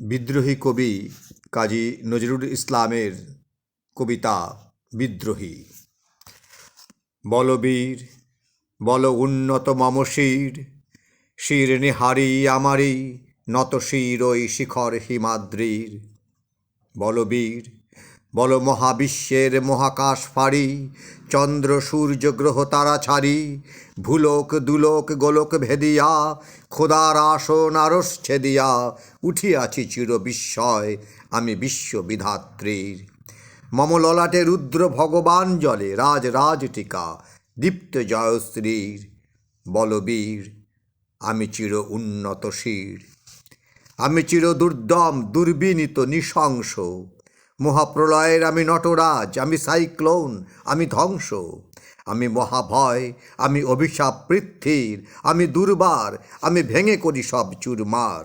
বিদ্রোহী কবি কাজী নজরুল ইসলামের কবিতা বিদ্রোহী। বলবীর, বল উন্নত মম শির নিহারি আমারি, নত শির ওই শিখর হিমাদ্রির। বলবীর বল মহাবিশ্বের মহাকাশ ফাড়ি, চন্দ্র, সূর্য, গ্রহ, তারা ছাড়ি, ভুলোক, দুলোক, গোলক ভেদিয়া, খোদার আসন আরস ছেদিয়া, উঠিয়াছি চির বিস্ময়, আমি বিশ্ববিধাত্রীর। মম ললাটে রুদ্র ভগবান জলে, রাজ রাজ টিকা, দীপ্ত জয়শ্রীর। বলবীর আমি চির উন্নত শির। আমি চির দুর্দম, দুর্বিনীত, নৃশংস মহাপ্রলয়ের আমি নটরাজ, আমি সাইক্লোন, আমি ধ্বংস। আমি মহাভয়, আমি অভিশাপ পৃথ্বীর, আমি দুর্বার, আমি ভেঙে করি সব চুরমার।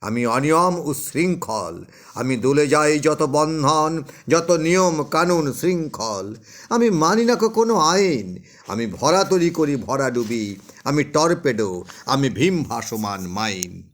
আমি অনিয়ম উশৃঙ্খল আমি দলে যাই যত বন্ধন, যত নিয়ম কানুন শৃঙ্খল। আমি মানি না কোনো আইন, আমি ভরা তৈরি করি ভরা ডুবি, আমি টর্পেডো, আমি ভীম ভাসমান মাইন।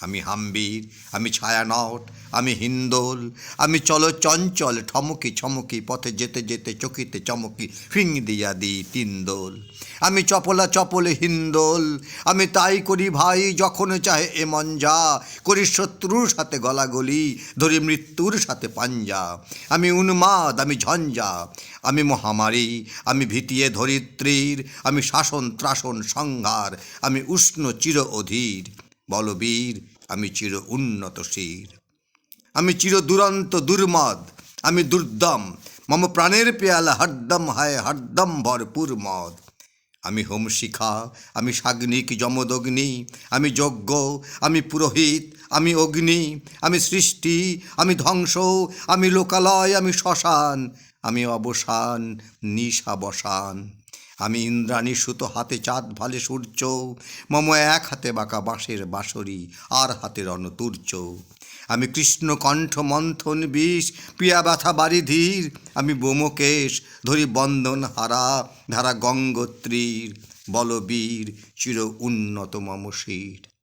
আমি হাম্বির, আমি ছায়ানট, আমি হিন্দোল, আমি চলো চঞ্চল, ঠমকি ছমকি পথে যেতে যেতে চকিতে চমকি, ফিং দিয়া দিই তিনদোল আমি চপলা চপলে হিন্দোল, আমি তাই করি ভাই যখন চাহে এ মঞ্জা, করি শত্রুর সাথে গলাগলি, ধরি মৃত্যুর সাথে পাঞ্জা। আমি উন্মাদ, আমি ঝঞ্ঝা, আমি মহামারী, আমি ভিতিয়ে ধরিত্রীর, আমি শাসন ত্রাসন সংহার, আমি উষ্ণ চির অধীর। বলবীর আমি চির উন্নত শির। আমি চির দুরন্ত দুর্মদ, আমি দুর্দম। মম প্রাণের পেয়ালা হরদম হায়, হরদম ভরপুর মদ। আমি হোম শিখা, আমি সাগ্নিক যমদগ্নি। আমি যজ্ঞ, আমি পুরোহিত, আমি অগ্নি। আমি সৃষ্টি, আমি ধ্বংস, আমি লোকালয়, আমি শ্মশান। আমি অবসান, নিশাবসান। আমি ইন্দ্রাণী সুতো হাতে চাঁদ ভালে সূর্য, মম এক হাতে বাঁকা বাঁশের বাঁশরি, আর হাতে রণতুর্য। আমি কৃষ্ণ কণ্ঠ মন্থন বিষ, পিয়া ব্যথা বাড়ি ধীর। আমি বোমকেশ ধরি বন্ধন হারা, ধারা গঙ্গোত্রীর, বলবীর, চির উন্নত মম শির।